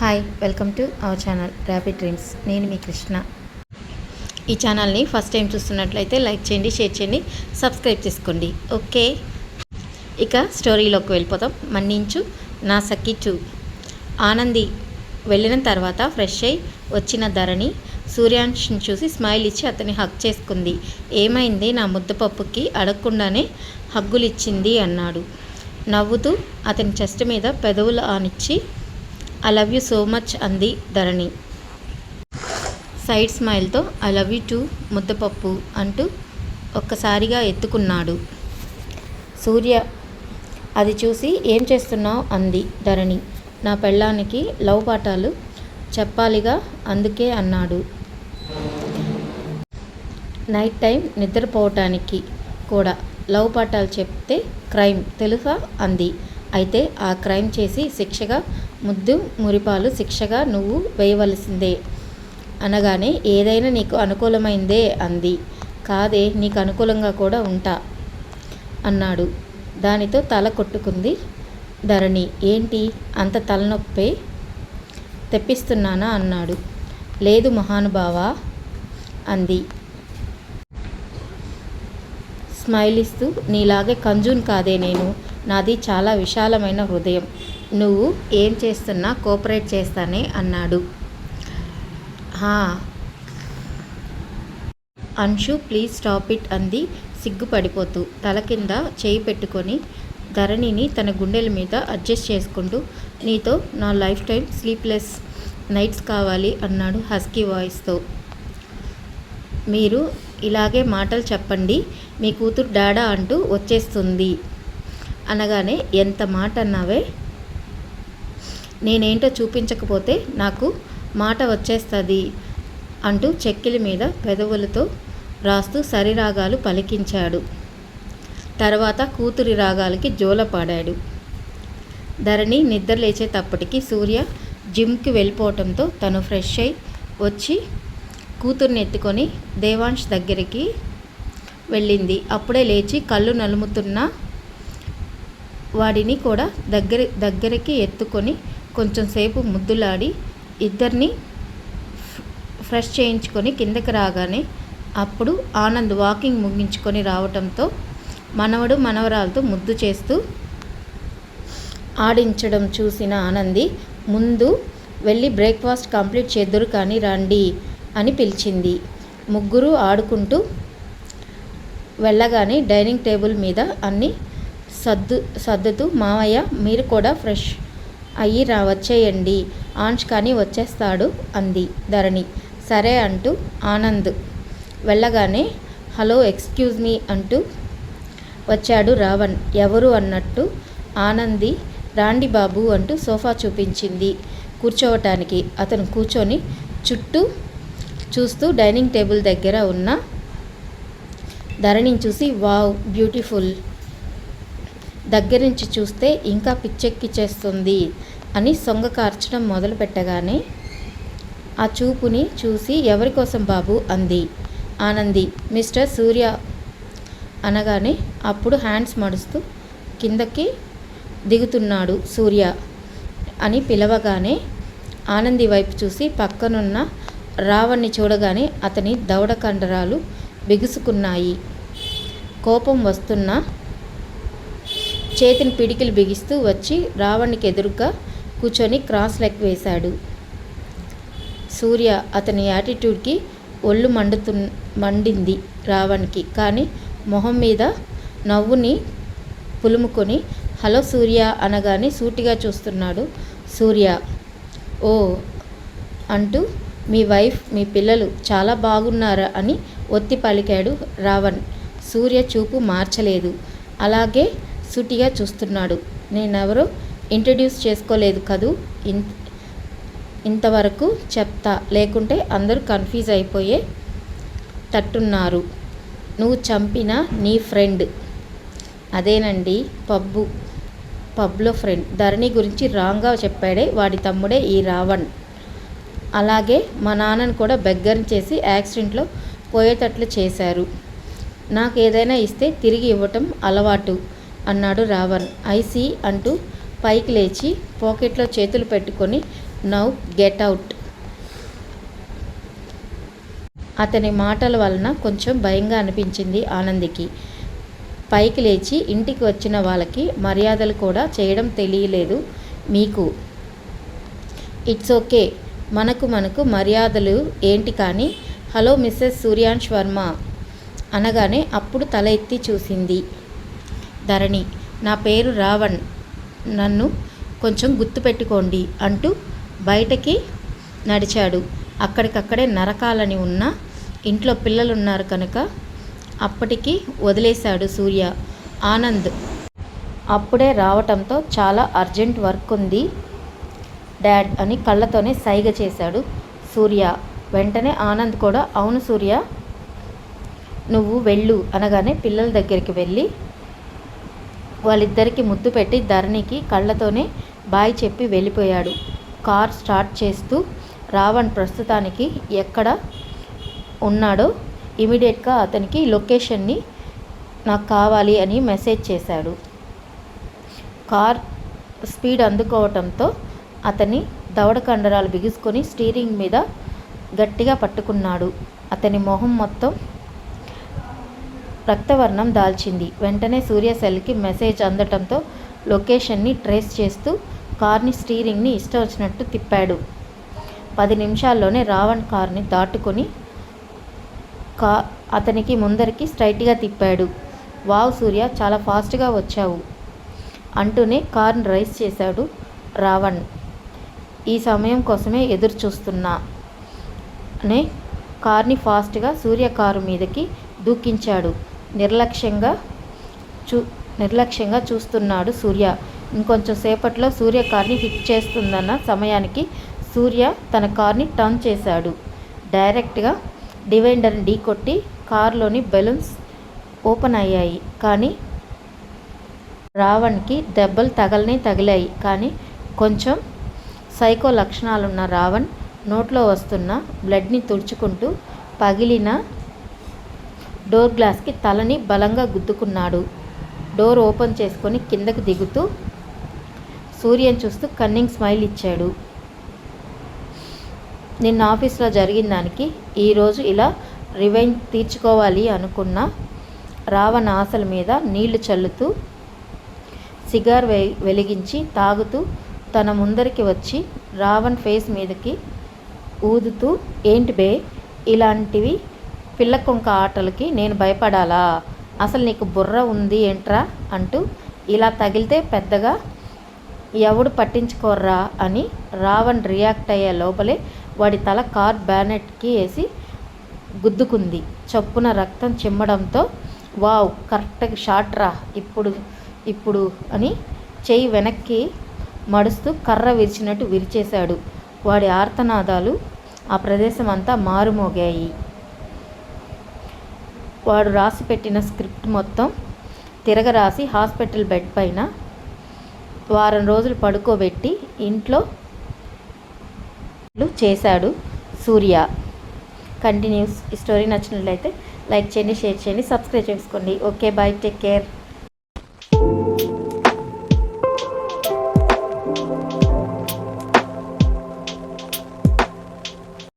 Hi welcome to our channel rapid dreams నేను మీ కృష్ణ. ఈ ఛానల్ని ఫస్ట్ టైం చూస్తున్నట్లయితే లైక్ చేయండి షేర్ చేయండి సబ్స్క్రైబ్ చేసుకోండి. ఓకే ఇక స్టోరీలోకి వెళ్ళిపోతాం మన్నించు నా సఖి టూ ఆనంది వెళ్ళిన తర్వాత ఫ్రెష్ అయి వచ్చిన ధరణి సూర్యాంష్ని చూసి స్మైల్ ఇచ్చి అతన్ని హక్ చేసుకుంది. ఏమైంది? నా ముద్దపప్పుకి అడగకుండానే హగ్గులిచ్చింది అన్నాడు. నవ్వుతూ అతని చెస్ట్ మీద పెదవులు ఆనిచ్చి I love you so much అంది ధరణి సైడ్ స్మైల్తో ఐ లవ్ యూ టూ ముద్దపప్పు అంటూ ఒక్కసారిగా ఎత్తుకున్నాడు. సూర్య అది చూసి ఏం చేస్తున్నావు అంది ధరణి. నా పెళ్ళానికి లవ్ పాఠాలు చెప్పాలిగా అందుకే అన్నాడు. నైట్ టైం నిద్రపోవటానికి కూడా లవ్ పాఠాలు చెప్తే క్రైమ్ తెలుసా అంది. అయితే ఆ క్రైమ్ చేసి శిక్షగా ముద్దు మురిపాలు శిక్షగా నువ్వు వేయవలసిందే. అనగానే ఏదైనా నీకు అనుకూలమైందే అంది. కాదే నీకు అనుకూలంగా కూడా ఉంటా అన్నాడు. దానితో తల కొట్టుకుంది ధరణి. ఏంటి? అంత తలనొప్పే? తెప్పిస్తున్నానా? అన్నాడు. లేదు మహానుభావా అంది. స్మైల్ ఇస్తూ నీలాగే కంజూన్ కాదే నేను. నాది చాలా విశాలమైన హృదయం. నువ్వు ఏం చేస్తున్నా కోఆపరేట్ చేస్తానే అన్నాడు. హా. అన్షు ప్లీజ్ స్టాప్ ఇట్ అంది సిగ్గుపడిపోతూ. తల కింద చేయి పెట్టుకొని ధరణిని తన గుండెల మీద అడ్జస్ట్ చేసుకుంటూ నీతో నా లైఫ్ టైం స్లీప్లెస్ నైట్స్ కావాలి అన్నాడు హస్కీ వాయిస్తో. మీరు ఇలాగే మాటలు చెప్పండి మీ కూతురు డాడా అంటూ వచ్చేస్తుంది. అనగానే ఎంత మాట అన్నావే? నేనేంటో చూపించకపోతే నాకు మాట వచ్చేస్తుంది అంటూ చెక్కిలి మీద పెదవులతో రాస్తూ సరిరాగాలు పలికించాడు. తర్వాత కూతురి రాగాలకి జోలపాడాడు ధరణి నిద్ర లేచేటప్పటికి సూర్య జిమ్కి వెళ్ళిపోవటంతో తను ఫ్రెష్ అయి వచ్చి కూతుర్ని ఎత్తుకొని దేవాంష్ దగ్గరికి వెళ్ళింది. అప్పుడే లేచి కళ్ళు నలుముతున్న వాడిని కూడా దగ్గర దగ్గరికి ఎత్తుకొని కొంచెం సేపు ముద్దులాడి ఇద్దరిని ఫ్రెష్ చేయించుకొని కిందకి రాగానే అప్పుడు ఆనంద్ వాకింగ్ ముగించుకొని రావటంతో మనవడు మనవరాలతో ముద్దు చేస్తూ ఆడించడం చూసిన ఆనంది ముందు వెళ్ళి బ్రేక్ఫాస్ట్ కంప్లీట్ చేద్దురు కానీ రండి అని పిలిచింది. ముగ్గురు ఆడుకుంటూ వెళ్ళగానే డైనింగ్ టేబుల్ మీద అన్ని సర్దు సర్దుతూ మావయ్య మీరు కూడా ఫ్రెష్ అయ్యి రా వచ్చేయండి ఆంష్ కానీ వచ్చేస్తాడు అంది ధరణి. సరే అంటూ ఆనంద్ వెళ్ళగానే హలో ఎక్స్క్యూజ్ మీ అంటూ వచ్చాడు రావణ్. ఎవరు? అన్నట్టు ఆనంది రాండి బాబు అంటూ సోఫా చూపించింది కూర్చోవటానికి. అతను కూర్చొని చుట్టూ చూస్తూ డైనింగ్ టేబుల్ దగ్గర ఉన్న ధరణిని చూసి వావ్ బ్యూటిఫుల్ దగ్గర నుంచి చూస్తే ఇంకా పిచ్చెక్కిచ్చేస్తుంది అని సొంగ కార్చడం మొదలు పెట్టగానే ఆ చూపుని చూసి ఎవరి కోసం బాబు? అంది. ఆనంది. మిస్టర్ సూర్య అనగానే అప్పుడు హ్యాండ్స్ మడుస్తూ కిందకి దిగుతున్నాడు సూర్య అని పిలవగానే ఆనంది వైపు చూసి పక్కనున్న రావణ్ణి చూడగానే అతని దవడ కండరాలు బిగుసుకున్నాయి. కోపం వస్తున్నా చేతిని పిడికిలు బిగిస్తూ వచ్చి రావణ్ణికి ఎదురుగా కూర్చొని క్రాస్ లెగ్ వేశాడు. సూర్య అతని యాటిట్యూడ్కి ఒళ్ళు మండుతు మండింది రావణ్కి. కానీ మొహం మీద నవ్వుని పులుముకొని హలో సూర్య అనగానే సూటిగా చూస్తున్నాడు సూర్య. ఓ అంటూ మీ వైఫ్ మీ పిల్లలు చాలా బాగున్నారా అని ఒత్తి పలికాడు రావణ్. సూర్య చూపు మార్చలేదు. అలాగే సూటిగా చూస్తున్నాడు. నేనెవరో ఇంట్రడ్యూస్ చేసుకోలేదు కదూ? ఇన్ ఇంతవరకు చెప్తా. లేకుంటే అందరూ కన్ఫ్యూజ్ అయిపోయే తట్టున్నారు. నువ్వు చంపిన నీ ఫ్రెండ్. అదేనండి పబ్బు. పబ్లో ఫ్రెండ్. ధరణి గురించి రాంగ్గా చెప్పాడే వాడి తమ్ముడే ఈ రావణ్. అలాగే మా నాన్నని కూడా బెగ్గరం చేసి యాక్సిడెంట్లో పోయేటట్లు చేశారు. నాకు ఏదైనా ఇస్తే తిరిగి ఇవ్వటం అలవాటు. అన్నాడు రావణ్. ఐసీ అంటూ పైకి లేచి పాకెట్లో చేతులు పెట్టుకొని నౌ గెట్ అవుట్ అతని మాటల వలన కొంచెం భయంగా అనిపించింది ఆనందికి. పైకి లేచి ఇంటికి వచ్చిన వాళ్ళకి మర్యాదలు కూడా చేయడం తెలియలేదు మీకు. It's okay. మనకు మనకు మర్యాదలు ఏంటి కానీ హలో మిస్సెస్ సూర్యాంష్ వర్మ అనగానే అప్పుడు తల ఎత్తి చూసింది. ధరణి. నా పేరు రావణ్. నన్ను కొంచెం గుర్తుపెట్టుకోండి అంటూ బయటకి నడిచాడు. అక్కడికక్కడే నరకాలని ఉన్న ఇంట్లో పిల్లలున్నారు కనుక అప్పటికి వదిలేశాడు సూర్య. ఆనంద్. అప్పుడే రావటంతో చాలా అర్జెంట్ వర్క్ ఉంది డాడ్ అని కళ్ళతోనే సైగ చేశాడు సూర్య. వెంటనే ఆనంద్ కూడా అవును సూర్య నువ్వు వెళ్ళు అనగానే పిల్లల దగ్గరికి వెళ్ళి వాళ్ళిద్దరికి ముద్దు పెట్టి ధరణికి కళ్ళతోనే బాయ్ చెప్పి వెళ్ళిపోయాడు. కార్ స్టార్ట్ చేస్తూ రావణ్ ప్రస్తుతానికి ఎక్కడ ఉన్నాడో ఇమీడియట్గా అతనికి లొకేషన్ని నాకు కావాలి అని మెసేజ్ చేశాడు. కార్ స్పీడ్ అందుకోవటంతో అతని దవడ కండరాలు బిగుసుకొని స్టీరింగ్ మీద గట్టిగా పట్టుకున్నాడు. అతని మొహం మొత్తం రక్తవర్ణం దాల్చింది. వెంటనే సూర్య సెల్కి మెసేజ్ అందటంతో లొకేషన్ని ట్రేస్ చేస్తూ కార్ని స్టీరింగ్ని ఇష్టం వచ్చినట్టు తిప్పాడు. పది నిమిషాల్లోనే రావణ్ కార్ని దాటుకొని కా అతనికి ముందరికి స్ట్రైట్గా తిప్పాడు. వావ్ సూర్య చాలా ఫాస్ట్గా వచ్చావు అంటూనే కార్ని రైస్ చేశాడు రావణ్. ఈ సమయం కోసమే ఎదురు చూస్తున్నా అనే కార్ని ఫాస్ట్గా సూర్య కారు మీదకి దూకించాడు. నిర్లక్ష్యంగా చూ నిర్లక్ష్యంగా చూస్తున్నాడు సూర్య. ఇంకొంచెం సేపట్లో సూర్య కార్ని హిట్ చేస్తుందన్న సమయానికి సూర్య తన కార్ని టర్న్ చేశాడు. డైరెక్ట్గా డివైండర్ని ఢీకొట్టి కారులోని బెలూన్స్ ఓపెన్ అయ్యాయి. కానీ రావణ్కి దెబ్బలు తగలనే తగిలాయి. కానీ కొంచెం సైకో లక్షణాలున్న రావణ్ నోట్లో వస్తున్న బ్లడ్ని తుడుచుకుంటూ పగిలిన డోర్ గ్లాస్కి తలని బలంగా గుద్దుకున్నాడు. డోర్ ఓపెన్ చేసుకొని కిందకు దిగుతూ సూర్యం చూస్తూ కన్నింగ్ స్మైల్ ఇచ్చాడు. నిన్న ఆఫీస్లో జరిగిన దానికి ఈరోజు ఇలా రివెంజ్ తీర్చుకోవాలి అనుకున్న రావణ ఆశల మీద నీళ్ళు చల్లుతూ సిగార్ వె వెలిగించి తాగుతూ తన ముందరికి వచ్చి రావణ్ ఫేస్ మీదకి ఊదుతూ ఏంటి బే ఇలాంటివి పిల్ల కొంక ఆటలకి నేను భయపడాలా? అసలు నీకు బుర్ర ఉంది ఏంట్రా? అంటూ ఇలా తగిలితే పెద్దగా ఎవడు పట్టించుకోర్రా? అని రావణ్ రియాక్ట్ అయ్యే లోపలే వాడి తల కార్ బ్యానెట్కి వేసి గుద్దుకుంది. చొప్పున రక్తం చిమ్మడంతో వావ్ కరెక్ట్గా షాట్ రా ఇప్పుడు ఇప్పుడు అని చెయ్యి వెనక్కి మడుస్తూ కర్ర విరిచినట్టు విరిచేశాడు. వాడి ఆర్తనాదాలు ఆ ప్రదేశం అంతా మారుమోగాయి. వాడు రాసి పెట్టిన స్క్రిప్ట్ మొత్తం తిరగరాసి హాస్పిటల్ బెడ్ పైన వారం రోజులు పడుకోబెట్టి ఇంట్లో చేశాడు సూర్య. కంటిన్యూస్ ఈ స్టోరీ నచ్చినట్లయితే లైక్ చేయండి షేర్ చేయండి సబ్స్క్రైబ్ చేసుకోండి. Okay bye take care.